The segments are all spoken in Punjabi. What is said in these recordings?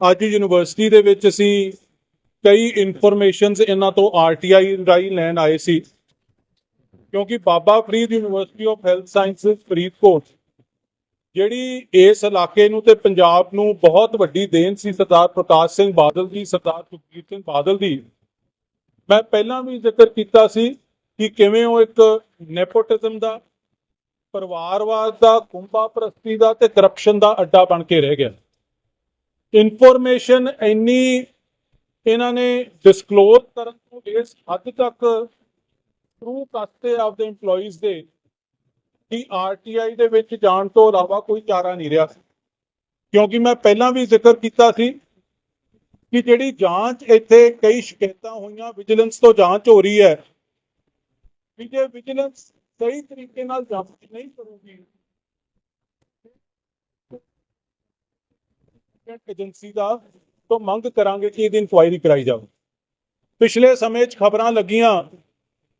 ਅੱਜ ਯੂਨੀਵਰਸਿਟੀ ਦੇ ਵਿੱਚ ਅਸੀਂ ਕਈ ਇਨਫੋਰਮੇਸ਼ਨਸ ਇਹਨਾਂ ਤੋਂ ਆਰਟੀਆਈ ਰਾਹੀਂ ਲੈਣ ਆਏ ਸੀ। ਕਿਉਂਕਿ Baba Farid university of health sciences Faridkot, ਜਿਹੜੀ ਇਸ ਇਲਾਕੇ ਨੂੰ ਤੇ ਪੰਜਾਬ ਨੂੰ ਬਹੁਤ ਵੱਡੀ ਦੇਣ ਸੀ ਸਰਦਾਰ ਪ੍ਰਕਾਸ਼ ਸਿੰਘ ਬਾਦਲ ਦੀ, ਸਰਦਾਰ ਸੁਖਬੀਰ ਸਿੰਘ ਬਾਦਲ ਦੀ। ਮੈਂ ਪਹਿਲਾਂ ਵੀ ਜ਼ਿਕਰ ਕੀਤਾ ਸੀ ਕਿ ਕਿਵੇਂ ਉਹ ਇੱਕ ਨੈਪੋਟਿਜ਼ਮ ਦਾ, ਪਰਿਵਾਰਵਾਦ ਦਾ ਕੁੰਭਾ ਪ੍ਰਸਤੀ ਦਾ ਤੇ ਕਰਪਸ਼ਨ ਦਾ ਅੱਡਾ ਬਣ ਕੇ ਰਹਿ ਗਿਆ। ਇਨਫੋਰਮੇਸ਼ਨ ਇੰਨੀ ਇਹਨਾਂ ਨੇ ਡਿਸਕਲੋਜ਼ ਕਰਨ ਤੋਂ ਇਸ ਹੱਦ ਤੱਕ ਥਰੂ ਕਰਤੇ ਆਪਦੇ EMPLOYEES ਦੇ ਕਿ ਆਰਟੀਆਈ ਦੇ ਵਿੱਚ ਜਾਣ ਤੋਂ ਇਲਾਵਾ ਕੋਈ ਚਾਰਾ ਨਹੀਂ ਰਿਹਾ ਕਿਉਂਕਿ ਮੈਂ ਪਹਿਲਾਂ ਵੀ ਜ਼ਿਕਰ ਕੀਤਾ ਸੀ ਕਿ ਜਿਹੜੀ ਜਾਂਚ ਇੱਥੇ ਕਈ ਸ਼ਿਕਾਇਤਾਂ ਹੋਈਆਂ ਵਿਜੀਲੈਂਸ ਤੋਂ ਜਾਂਚ ਹੋ ਰਹੀ ਹੈ। ਵੀ ਜੇ ਵਿਜੀਲੈਂਸ ਸਹੀ ਤਰੀਕੇ ਨਾਲ ਜਾਂਚ ਨਹੀਂ ਕਰੂਗੀ ਏਜੰਸੀ ਦਾ ਤੋਂ ਮੰਗ ਕਰਾਂਗੇ ਕਿ ਇਹਦੀ ਇਨਕੁਆਇਰੀ ਕਰਾਈ ਜਾਵੇ। ਪਿਛਲੇ ਸਮੇਂ 'ਚ ਖਬਰਾਂ ਲੱਗੀਆਂ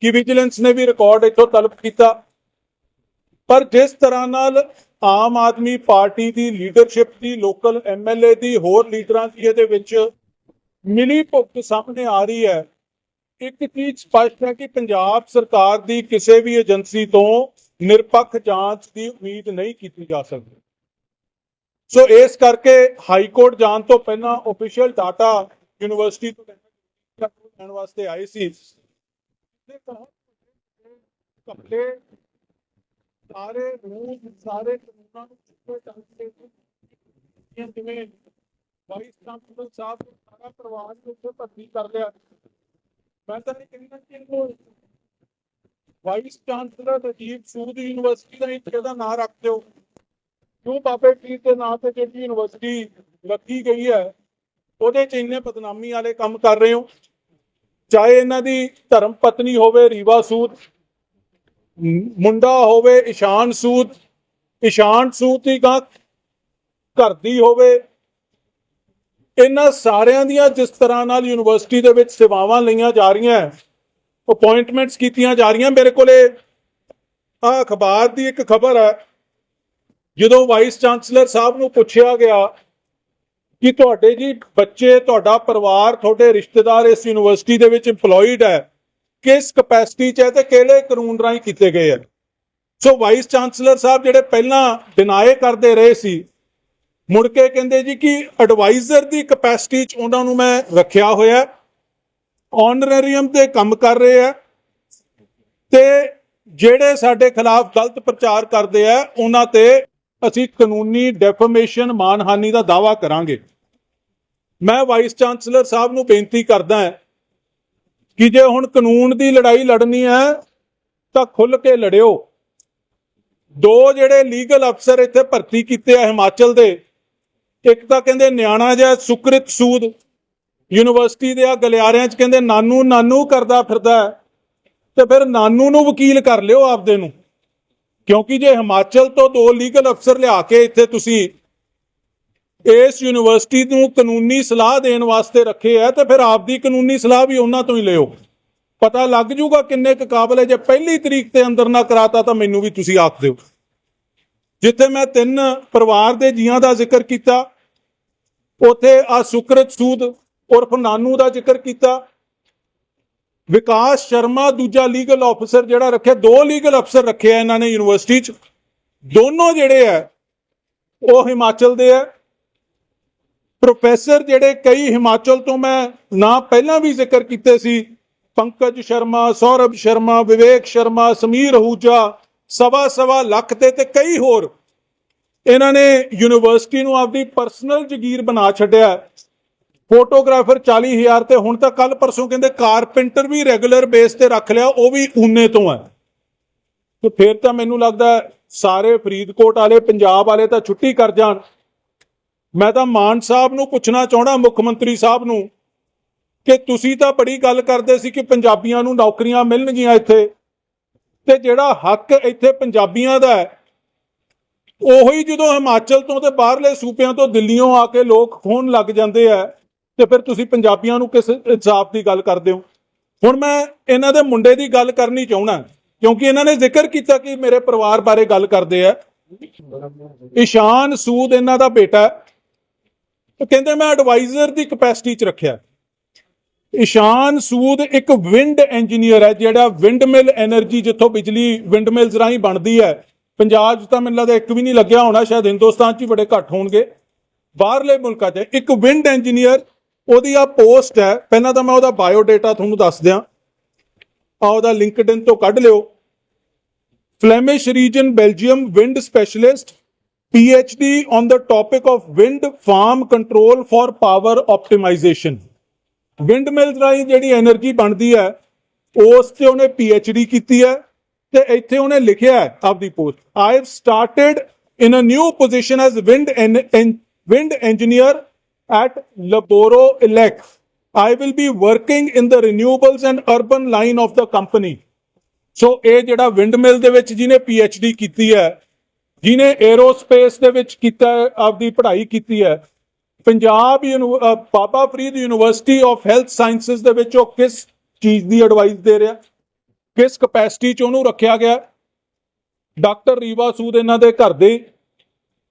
ਕਿ ਵਿਜੀਲੈਂਸ ਨੇ ਵੀ ਰਿਕਾਰਡ ਇੱਥੋਂ ਤਲਬ ਕੀਤਾ। ਪਰ ਜਿਸ ਤਰ੍ਹਾਂ ਨਾਲ ਆਮ ਆਦਮੀ ਪਾਰਟੀ ਦੀ ਲੀਡਰਸ਼ਿਪ ਦੀ ਲੋਕਲ ਐਮਐਲਏ ਦੀ, ਹੋਰ ਲੀਡਰਾਂ ਦੀ ਇਹਦੇ ਵਿੱਚ ਮਿਲੀ ਭੁਗਤ ਸਾਹਮਣੇ ਆ ਰਹੀ ਹੈ। ਇੱਕ ਚੀਜ਼ ਸਪਸ਼ਟ ਹੈ ਕਿ ਪੰਜਾਬ ਸਰਕਾਰ ਦੀ ਕਿਸੇ ਵੀ ਏਜੰਸੀ ਤੋਂ ਨਿਰਪੱਖ ਜਾਂਚ ਦੀ ਉਮੀਦ ਨਹੀਂ ਕੀਤੀ ਜਾ ਸਕਦੀ। ਸੋ ਇਸ ਕਰਕੇ ਹਾਈ ਕੋਰਟ ਜਾਣ ਤੋਂ ਪਹਿਲਾਂ ਅਫੀਸ਼ੀਅਲ ਡਾਟਾ ਯੂਨੀਵਰਸਿਟੀ ਤੋਂ ਲੈਣ ਵਾਸਤੇ ਆਏ ਸੀ। ਤੇ ਬਹੁਤ ਕਪਲੇ ਸਾਰੇ ਰੂਲ ਸਾਰੇ ਕਾਨੂੰਨਾਂ ਨੂੰ ਚੁੱਕੇ ਚੱਲਦੇ ਇਹ ਜਿਵੇਂ ਵਾਈਸ ਚਾਂਸਲਰ ਸਾਹਿਬ ਨੇ ਸਾਰਾ ਪਰਿਵਾਰ ਨੂੰ ਉੱਥੇ ਭਰਤੀ ਕਰ ਲਿਆ। ਮੈਂ ਤਾਂ ਇਹ ਕਹਿੰਦਾ ਕਿ ਇਹਨੂੰ vice chancellor Rajiv Sood university ਦਾ ਇੱਥੇ ਦਾ ਨਾਂ ਰੱਖ ਦਿਓ। ਕਿਉਂ ਬਾਬੇ ਪੀਰ ਦੇ ਨਾਂ ਤੇ ਜਿਹੜੀ ਯੂਨੀਵਰਸਿਟੀ ਰੱਖੀ ਗਈ ਹੈ। ਉਹਦੇ ਚ ਇੰਨੇ ਬਦਨਾਮੀ ਵਾਲੇ ਕੰਮ ਕਰ ਰਹੇ ਹੋ। ਚਾਹੇ ਇਹਨਾਂ ਦੀ ਧਰਮ ਪਤਨੀ ਹੋਵੇ, ਰੀਵਾ ਸੂਦ ਮੁੰਡਾ ਹੋਵੇ ਇਸ਼ਾਨ ਸੂਦ ਇਸ਼ਾਨ ਸੂਦ ਦੀ ਗਾਂ ਘਰ ਦੀ ਹੋਵੇ, ਇਹਨਾਂ ਸਾਰਿਆਂ ਦੀਆਂ ਜਿਸ ਤਰ੍ਹਾਂ ਨਾਲ ਯੂਨੀਵਰਸਿਟੀ ਦੇ ਵਿੱਚ ਸੇਵਾਵਾਂ ਲਈਆਂ ਜਾ ਰਹੀਆਂ ਅਪਾਇੰਟਮੈਂਟਸ ਕੀਤੀਆਂ ਜਾ ਰਹੀਆਂ, ਮੇਰੇ ਕੋਲੇ ਆ ਅਖਬਾਰ ਦੀ ਇੱਕ ਖਬਰ ਹੈ। ਜਦੋਂ ਵਾਈਸ ਚਾਂਸਲਰ ਸਾਹਿਬ ਨੂੰ ਪੁੱਛਿਆ ਗਿਆ ਕਿ ਤੁਹਾਡੇ ਜੀ ਬੱਚੇ, ਤੁਹਾਡਾ ਪਰਿਵਾਰ, ਤੁਹਾਡੇ ਰਿਸ਼ਤੇਦਾਰ ਇਸ ਯੂਨੀਵਰਸਿਟੀ ਦੇ ਵਿੱਚ EMPLOYED ਹੈ, ਕਿਸ ਕਪੈਸਿਟੀ 'ਚ ਹੈ ਤੇ ਕਿਹੜੇ ਕਾਨੂੰਨ ਰਾਹੀਂ ਕੀਤੇ ਗਏ ਆ ਸੋ ਵਾਈਸ ਚਾਂਸਲਰ ਸਾਹਿਬ ਜਿਹੜੇ ਪਹਿਲਾਂ ਡਿਨਾਏ ਕਰਦੇ ਰਹੇ ਸੀ, ਮੁੜ ਕੇ ਕਹਿੰਦੇ ਜੀ ਕਿ ਐਡਵਾਈਜ਼ਰ ਦੀ ਕਪੈਸਿਟੀ 'ਚ ਉਹਨਾਂ ਨੂੰ ਮੈਂ ਰੱਖਿਆ ਹੋਇਆ ਆਨਰੇਰੀਅਮ ਤੇ ਕੰਮ ਕਰ ਰਹੇ ਆ ਤੇ ਜਿਹੜੇ ਸਾਡੇ ਖਿਲਾਫ ਗਲਤ ਪ੍ਰਚਾਰ ਕਰਦੇ ਆ ਉਹਨਾਂ ਤੇ ਅਸੀਂ ਕਾਨੂੰਨੀ ਡੈਫਾਮੇਸ਼ਨ ਮਾਨਹਾਨੀ ਦਾ ਦਾਵਾ ਕਰਾਂਗੇ। ਮੈਂ ਵਾਈਸ ਚਾਂਸਲਰ ਸਾਹਿਬ ਨੂੰ ਬੇਨਤੀ ਕਰਦਾ ਹਾਂ ਕਿ ਜੇ ਹੁਣ ਕਾਨੂੰਨ ਦੀ ਲੜਾਈ ਲੜਨੀ ਹੈ, ਤਾਂ ਖੁੱਲ ਕੇ ਲੜਿਓ। ਦੋ ਜਿਹੜੇ ਲੀਗਲ ਅਫਸਰ ਇੱਥੇ ਭਰਤੀ ਕੀਤੇ ਆ ਹਿਮਾਚਲ ਦੇ, ਇੱਕ ਤਾਂ ਕਹਿੰਦੇ ਨਿਆਣਾ ਜਿਹਾ ਸੁਕ੍ਰਿਤ ਸੂਦ, ਯੂਨੀਵਰਸਿਟੀ ਦੇ ਆ ਗਲਿਆਰਿਆਂ 'ਚ ਕਹਿੰਦੇ ਨਾਨੂ ਨਾਨੂ ਕਰਦਾ ਫਿਰਦਾ ਤੇ ਫਿਰ ਨਾਨੂ ਨੂੰ ਵਕੀਲ ਕਰ ਲਿਓ ਆਪਦੇ ਨੂੰ। ਕਿਉਂਕਿ ਜੇ ਹਿਮਾਚਲ ਤੋਂ ਦੋ ਲੀਗਲ ਅਫਸਰ ਲਿਆ ਕੇ ਇੱਥੇ ਤੁਸੀਂ ਇਸ ਯੂਨੀਵਰਸਿਟੀ ਨੂੰ ਕਾਨੂੰਨੀ ਸਲਾਹ ਦੇਣ ਵਾਸਤੇ ਰੱਖੇ ਆ, ਤੇ ਫਿਰ ਆਪਦੀ ਕਾਨੂੰਨੀ ਸਲਾਹ ਵੀ ਉਹਨਾਂ ਤੋਂ ਹੀ ਲਿਓ। ਪਤਾ ਲੱਗ ਜੂਗਾ ਕਿੰਨੇ ਕੁ ਕਾਬਲ ਹੈ। ਜੇ ਪਹਿਲੀ ਤਰੀਕ ਤੇ ਅੰਦਰ ਨਾ ਕਰਾਤਾ ਤਾਂ ਮੈਨੂੰ ਵੀ ਤੁਸੀਂ ਆਖ ਦਿਓ। ਜਿੱਥੇ ਮੈਂ ਤਿੰਨ ਪਰਿਵਾਰ ਦੇ ਜੀਆਂ ਦਾ ਜ਼ਿਕਰ ਕੀਤਾ, ਉਥੇ ਆ ਸੁਕਰਤ ਸੂਦ ਉਰਫ ਨਾਨੂ ਦਾ ਜ਼ਿਕਰ ਕੀਤਾ ਵਿਕਾਸ ਸ਼ਰਮਾ ਦੂਜਾ ਲੀਗਲ ਆਫੀਸਰ ਜਿਹੜਾ ਰੱਖਿਆ, ਦੋ ਲੀਗਲ ਅਫਸਰ ਰੱਖੇ ਆ ਇਹਨਾਂ ਨੇ ਯੂਨੀਵਰਸਿਟੀ 'ਚ। ਦੋਨੋਂ ਜਿਹੜੇ ਆ, ਉਹ ਹਿਮਾਚਲ ਦੇ ਆ। ਪ੍ਰੋਫੈਸਰ ਜਿਹੜੇ ਕਈ ਹਿਮਾਚਲ ਤੋਂ ਮੈਂ ਨਾ ਪਹਿਲਾਂ ਵੀ ਜ਼ਿਕਰ ਕੀਤੇ ਸੀ। ਪੰਕਜ ਸ਼ਰਮਾ, ਸੌਰਭ ਸ਼ਰਮਾ, ਵਿਵੇਕ ਸ਼ਰਮਾ, ਸਮੀਰ ਹੂਜਾ, ਸਵਾ ਸਵਾ ਲੱਖ ਤੇ ਤੇ ਕਈ ਹੋਰ। ਇਹਨਾਂ ਨੇ ਯੂਨੀਵਰਸਿਟੀ ਨੂੰ ਆਪਦੀ ਪਰਸਨਲ ਜ਼ਗੀਰ ਬਣਾ ਛੱਡਿਆ। ਫੋਟੋਗ੍ਰਾਫਰ 40000 ਤੇ ਹੁਣ ਤਾਂ ਕੱਲ ਪਰਸੋਂ ਕਹਿੰਦੇ ਕਾਰਪੈਂਟਰ ਵੀ ਰੈਗੂਲਰ ਬੇਸ ਤੇ ਰੱਖ ਲਿਆ, ਉਹ ਵੀ ਊਨੇ ਤੋਂ ਹੈ। ਤੇ ਫਿਰ ਤਾਂ ਮੈਨੂੰ ਲੱਗਦਾ ਸਾਰੇ ਫਰੀਦਕੋਟ ਵਾਲੇ, ਪੰਜਾਬ ਵਾਲੇ ਤਾਂ ਛੁੱਟੀ ਕਰ ਜਾਣ। ਮੈਂ ਤਾਂ ਮਾਨ ਸਾਹਿਬ ਨੂੰ ਪੁੱਛਣਾ ਚਾਹਣਾ ਮੁੱਖ ਮੰਤਰੀ ਸਾਹਿਬ ਨੂੰ, ਕਿ ਤੁਸੀਂ ਤਾਂ ਬੜੀ ਗੱਲ ਕਰਦੇ ਸੀ ਕਿ ਪੰਜਾਬੀਆਂ ਨੂੰ ਨੌਕਰੀਆਂ ਮਿਲਣਗੀਆਂ ਇੱਥੇ। ਤੇ ਜਿਹੜਾ ਹੱਕ ਇੱਥੇ ਪੰਜਾਬੀਆਂ ਦਾ ਹੈ, ਉਹੀ ਜਦੋਂ ਹਿਮਾਚਲ ਤੋਂ ਤੇ ਬਾਹਰਲੇ ਸੂਬਿਆਂ ਤੋਂ ਦਿੱਲੀੋਂ ਆ ਕੇ ਲੋਕ ਖੋਣ ਲੱਗ ਜਾਂਦੇ ਆ। ਤੇ ਫਿਰ ਤੁਸੀਂ ਪੰਜਾਬੀਆਂ ਨੂੰ ਕਿਸ ਇਨਸਾਫ ਦੀ ਗੱਲ ਕਰਦੇ ਹੋ? ਹੁਣ ਮੈਂ ਇਹਨਾਂ ਦੇ ਮੁੰਡੇ ਦੀ ਗੱਲ ਕਰਨੀ ਚਾਹੁੰਦਾ, ਕਿਉਂਕਿ ਇਹਨਾਂ ਨੇ ਜ਼ਿਕਰ ਕੀਤਾ ਕਿ ਮੇਰੇ ਪਰਿਵਾਰ ਬਾਰੇ ਗੱਲ ਕਰਦੇ ਆ। ਇਸ਼ਾਨ ਸੂਦ ਇਹਨਾਂ ਦਾ ਬੇਟਾ ਕਹਿੰਦੇ ਮੈਂ ਐਡਵਾਈਜ਼ਰ ਦੀ ਕਪੈਸਿਟੀ 'ਚ ਰੱਖਿਆ। ਇਸ਼ਾਨ ਸੂਦ ਇੱਕ ਵਿੰਡ ਇੰਜੀਨੀਅਰ ਹੈ, ਜਿਹੜਾ ਵਿੰਡ ਮਿਲ એનર્ਜੀ ਜਿੱਥੋਂ ਬਿਜਲੀ ਵਿੰਡ ਮਿਲਸ ਰਾਹੀਂ ਬਣਦੀ ਹੈ। ਪੰਜਾਬ 'ਚ ਤਾਂ ਮੈਨੂੰ ਲੱਗਦਾ ਇੱਕ ਵੀ ਨਹੀਂ ਲੱਗਿਆ ਹੋਣਾ, ਸ਼ਾਇਦ ਹਿੰਦੁਸਤਾਨ 'ਚ ਹੀ ਬੜੇ ਘੱਟ ਹੋਣਗੇ। ਬਾਹਰਲੇ ਮੁਲਕਾਂ 'ਚ ਇੱਕ ਵਿੰਡ ਇੰਜੀਨੀਅਰ ਉਹਦੀ ਆ ਪੋਸਟ ਹੈ, ਪਹਿਲਾਂ ਤਾਂ ਮੈਂ ਉਹਦਾ ਬਾਇਓ ਡਾਟਾ ਤੁਹਾਨੂੰ ਦੱਸ ਦਿਆਂ। ਆ ਉਹਦਾ ਲਿੰਕਡਇਨ ਤੋਂ ਕੱਢ ਲਿਓ। Flemish region Belgium wind specialist P H D on the topic of wind farm control for power optimisation windmill ਰਾਹੀਂ ਜਿਹੜੀ એનર્ਜੀ ਬਣਦੀ ਹੈ, ਉਸ ਤੇ ਉਹਨੇ ਪੀ ਐਚ ਡੀ ਕੀਤੀ ਹੈ ਤੇ ਇੱਥੇ ਉਹਨੇ ਲਿਖਿਆ ਹੈ ਆਪਦੀ post I have started in a new position as wind wind engineer at laboro elect. I will be working in the renewables and urban line of the company. So ਇਹ ਜਿਹੜਾ ਵਿੰਡਮਿਲ ਦੇ ਵਿੱਚ ਜਿਹਨੇ PhD ਕੀਤੀ ਹੈ, ਜਿਹਨੇ 에ਅਰੋਸਪੇਸ ਦੇ ਵਿੱਚ ਕੀਤਾ ਆਪਦੀ ਪੜ੍ਹਾਈ ਕੀਤੀ ਹੈ, Punjab uni- Baba Farid university of health sciences ਦੇ ਵਿੱਚ ਉਹ ਕਿਸ ਚੀਜ਼ ਦੀ ਐਡਵਾਈਸ ਦੇ ਰਿਹਾ? ਕਿਸ ਕਪੈਸਿਟੀ ਚ ਉਹਨੂੰ ਰੱਖਿਆ ਗਿਆ? ਡਾਕਟਰ ਰੀਵਾ ਸੂਦ ਇਹਨਾਂ ਦੇ ਘਰ ਦੇ,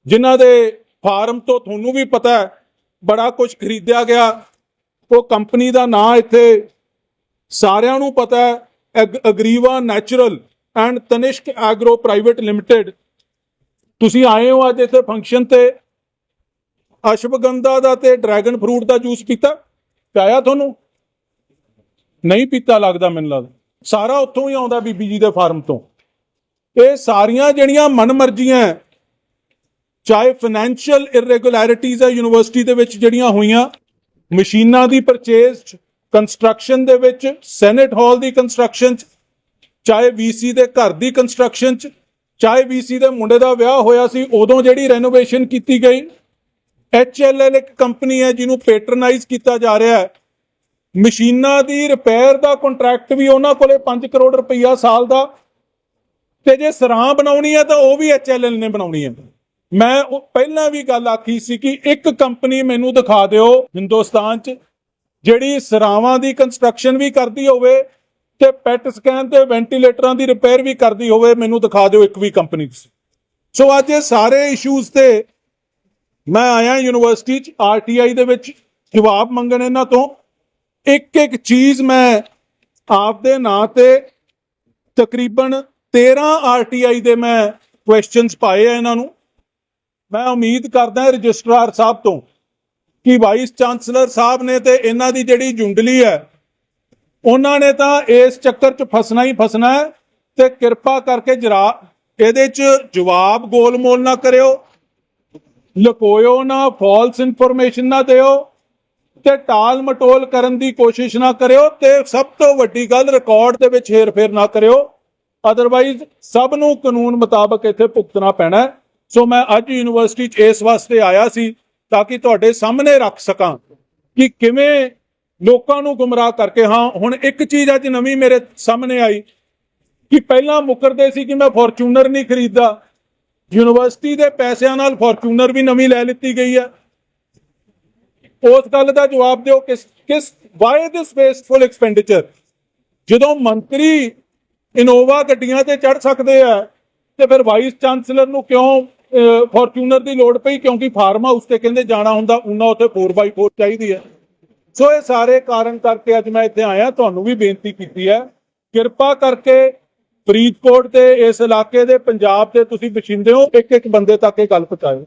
ਜਿਨ੍ਹਾਂ ਦੇ ਫਾਰਮ ਤੋਂ ਤੁਹਾਨੂੰ ਵੀ ਪਤਾ ਹੈ ਬੜਾ ਕੁਝ ਖਰੀਦਿਆ ਗਿਆ। ਉਹ ਕੰਪਨੀ ਦਾ ਨਾਂ ਇੱਥੇ ਸਾਰਿਆਂ ਨੂੰ ਪਤਾ ਹੈ ਅਗਰੀਵਾ natural and Tanishq agro private limited. ਤੁਸੀਂ ਆਏ ਹੋ ਅੱਜ ਇੱਥੇ ਫੰਕਸ਼ਨ ਤੇ ਅਸ਼ਵਗੰਧਾ ਦਾ ਤੇ ਡਰੈਗਨ ਫਰੂਟ ਦਾ ਜੂਸ ਪੀਤਾ? ਪਿਆਇਆ ਤੁਹਾਨੂੰ? ਨਹੀਂ ਪੀਤਾ ਲੱਗਦਾ ਮੈਨੂੰ ਲੱਗਦਾ। ਸਾਰਾ ਉੱਥੋਂ ਹੀ ਆਉਂਦਾ ਬੀਬੀ ਜੀ ਦੇ ਫਾਰਮ ਤੋਂ। ਇਹ ਸਾਰੀਆਂ ਜਿਹੜੀਆਂ ਮਨਮਰਜ਼ੀਆਂ ਹੈ, ਚਾਹੇ ਫਾਈਨੈਂਸ਼ੀਅਲ ਇਰੈਗੂਲੈਰਿਟੀਜ਼ ਹੈ ਯੂਨੀਵਰਸਿਟੀ ਦੇ ਵਿੱਚ ਜਿਹੜੀਆਂ ਹੋਈਆਂ, ਮਸ਼ੀਨਾਂ ਦੀ ਪਰਚੇਜ਼ ਕੰਸਟਰਕਸ਼ਨ ਦੇ ਵਿੱਚ ਸੈਨੇਟ ਹਾਲ ਦੀ ਕੰਸਟਰਕਸ਼ਨ ਚ, ਚਾਹੇ ਵੀਸੀ ਦੇ ਘਰ ਦੀ ਕੰਸਟਰਕਸ਼ਨ ਚ, ਚਾਹੇ ਵੀਸੀ ਦੇ ਮੁੰਡੇ ਦਾ ਵਿਆਹ ਹੋਇਆ ਸੀ, ਉਦੋਂ ਜਿਹੜੀ ਰੈਨੋਵੇਸ਼ਨ ਕੀਤੀ ਗਈ ਐਚਐਲਐਲ ਇੱਕ ਕੰਪਨੀ ਹੈ ਜਿਹਨੂੰ ਪੈਟਰਨਾਈਜ਼ ਕੀਤਾ ਜਾ ਰਿਹਾ ਹੈ। ਮਸ਼ੀਨਾਂ ਦੀ ਰਿਪੇਅਰ ਦਾ ਕੰਟਰੈਕਟ ਵੀ ਉਹਨਾਂ ਕੋਲੇ 5 ਕਰੋੜ ਰੁਪਈਆ ਸਾਲ ਦਾ, ਤੇ ਜੇ ਸਰਾਂ ਬਣਾਉਣੀ ਹੈ ਤਾਂ ਉਹ ਵੀ ਐਚਐਲਐਲ ਨੇ ਬਣਾਉਣੀ ਹੈ। ਮੈਂ ਉਹ ਪਹਿਲਾਂ ਵੀ ਗੱਲ ਆਖੀ ਸੀ ਕਿ ਇੱਕ ਕੰਪਨੀ ਮੈਨੂੰ ਦਿਖਾ ਦਿਓ ਹਿੰਦੁਸਤਾਨ 'ਚ, ਜਿਹੜੀ ਸਰਾਵਾਂ ਦੀ ਕੰਸਟਰਕਸ਼ਨ ਵੀ ਕਰਦੀ ਹੋਵੇ ਤੇ ਪੈਟ ਸਕੈਨ ਤੇ ਵੈਂਟੀਲੇਟਰਾਂ ਦੀ ਰਿਪੇਅਰ ਵੀ ਕਰਦੀ ਹੋਵੇ, ਮੈਨੂੰ ਦਿਖਾ ਦਿਓ ਇੱਕ ਵੀ ਕੰਪਨੀ ਤੁਸੀਂ। ਸੋ ਅੱਜ ਇਹ ਸਾਰੇ ਇਸ਼ੂਜ਼ ਤੇ ਮੈਂ ਆਇਆ ਯੂਨੀਵਰਸਿਟੀ 'ਚ ਆਰਟੀਆਈ ਦੇ ਵਿੱਚ ਜਵਾਬ ਮੰਗਣ ਇਹਨਾਂ ਤੋਂ। ਇੱਕ ਇੱਕ ਚੀਜ਼ ਮੈਂ ਆਪਦੇ ਨਾਂ ਤੇ ਤਕਰੀਬਨ 13 ਆਰਟੀਆਈ ਦੇ ਮੈਂ ਕੁਐਸਚਨਸ ਪਾਏ ਆ ਇਹਨਾਂ ਨੂੰ। ਮੈਂ ਉਮੀਦ ਕਰਦਾ ਰਜਿਸਟਰਾਰ ਸਾਹਿਬ ਤੋਂ ਕਿ ਵਾਈਸ ਚਾਂਸਲਰ ਸਾਹਿਬ ਨੇ ਤੇ ਇਹਨਾਂ ਦੀ ਜਿਹੜੀ ਜੁੰਡਲੀ ਹੈ, ਉਹਨਾਂ ਨੇ ਤਾਂ ਇਸ ਚੱਕਰ 'ਚ ਫਸਣਾ ਹੀ ਫਸਣਾ ਹੈ ਤੇ ਕਿਰਪਾ ਕਰਕੇ ਜਰਾ ਇਹਦੇ 'ਚ ਜਵਾਬ ਗੋਲਮੋਲ ਨਾ ਕਰਿਓ, ਲਕੋਇਓ ਨਾ ਫਾਲਸ ਇਨਫੋਰਮੇਸ਼ਨ ਨਾ ਦਿਓ ਤੇ ਟਾਲ ਮਟੋਲ ਕਰਨ ਦੀ ਕੋਸ਼ਿਸ਼ ਨਾ ਕਰਿਓ ਤੇ ਸਭ ਤੋਂ ਵੱਡੀ ਗੱਲ ਰਿਕਾਰਡ ਦੇ ਵਿੱਚ ਹੇਰਫੇਰ ਨਾ ਕਰਿਓ ਅਦਰਵਾਈਜ਼ ਸਭ ਨੂੰ ਕਾਨੂੰਨ ਮੁਤਾਬਕ ਇੱਥੇ ਭੁਗਤਣਾ ਪੈਣਾ ਹੈ। ਸੋ ਮੈਂ ਅੱਜ ਯੂਨੀਵਰਸਿਟੀ 'ਚ ਇਸ ਵਾਸਤੇ ਆਇਆ ਸੀ ਤਾਂ ਕਿ ਤੁਹਾਡੇ ਸਾਹਮਣੇ ਰੱਖ ਸਕਾਂ ਕਿ ਕਿਵੇਂ ਲੋਕਾਂ ਨੂੰ ਗੁੰਮਰਾਹ ਕਰਕੇ, ਹਾਂ, ਹੁਣ ਇੱਕ ਚੀਜ਼ ਅੱਜ ਨਵੀਂ ਮੇਰੇ ਸਾਹਮਣੇ ਆਈ ਕਿ ਪਹਿਲਾਂ ਮੁਕਰਦੇ ਸੀ ਕਿ ਮੈਂ ਫੋਰਚੂਨਰ ਨਹੀਂ ਖਰੀਦਦਾ। ਯੂਨੀਵਰਸਿਟੀ ਦੇ ਪੈਸਿਆਂ ਨਾਲ ਫੋਰਚੂਨਰ ਵੀ ਨਵੀਂ ਲੈ ਲਿੱਤੀ ਗਈ ਹੈ। ਉਸ ਗੱਲ ਦਾ ਜਵਾਬ ਦਿਓ ਕਿਸ ਕਿਸ ਵਾਈ ਦਿਸ ਵੇਸਟਫੁਲ ਐਕਸਪੈਂਡੀਚਰ ਜਦੋਂ ਮੰਤਰੀ ਇਨੋਵਾ ਗੱਡੀਆਂ ਤੇ ਚੜ ਸਕਦੇ ਆ ਤੇ ਫਿਰ ਵਾਈਸ ਚਾਂਸਲਰ ਨੂੰ ਕਿਉਂ ਫੋਰਚੂਨਰ ਦੀ ਲੋੜ ਪਈ ਕਿਉਂਕਿ ਫਾਰਮ ਹਾਊਸ ਤੇ ਕਹਿੰਦੇ ਜਾਣਾ ਹੁੰਦਾ, ਉਹਨਾਂ ਉੱਥੇ 4x4 ਚਾਹੀਦੀ ਹੈ। ਸੋ ਇਹ ਸਾਰੇ ਕਾਰਨ ਕਰਕੇ ਅੱਜ ਮੈਂ ਇੱਥੇ ਆਇਆ, ਤੁਹਾਨੂੰ ਵੀ ਬੇਨਤੀ ਕੀਤੀ ਹੈ। ਕਿਰਪਾ ਕਰਕੇ ਫਰੀਦਕੋਟ ਤੇ ਇਸ ਇਲਾਕੇ ਦੇ ਪੰਜਾਬ ਤੇ ਤੁਸੀਂ ਬਛਿੰਦੇ ਹੋ ਇੱਕ ਇੱਕ ਬੰਦੇ ਤੱਕ ਇਹ ਗੱਲ ਪਹੁੰਚਾਓ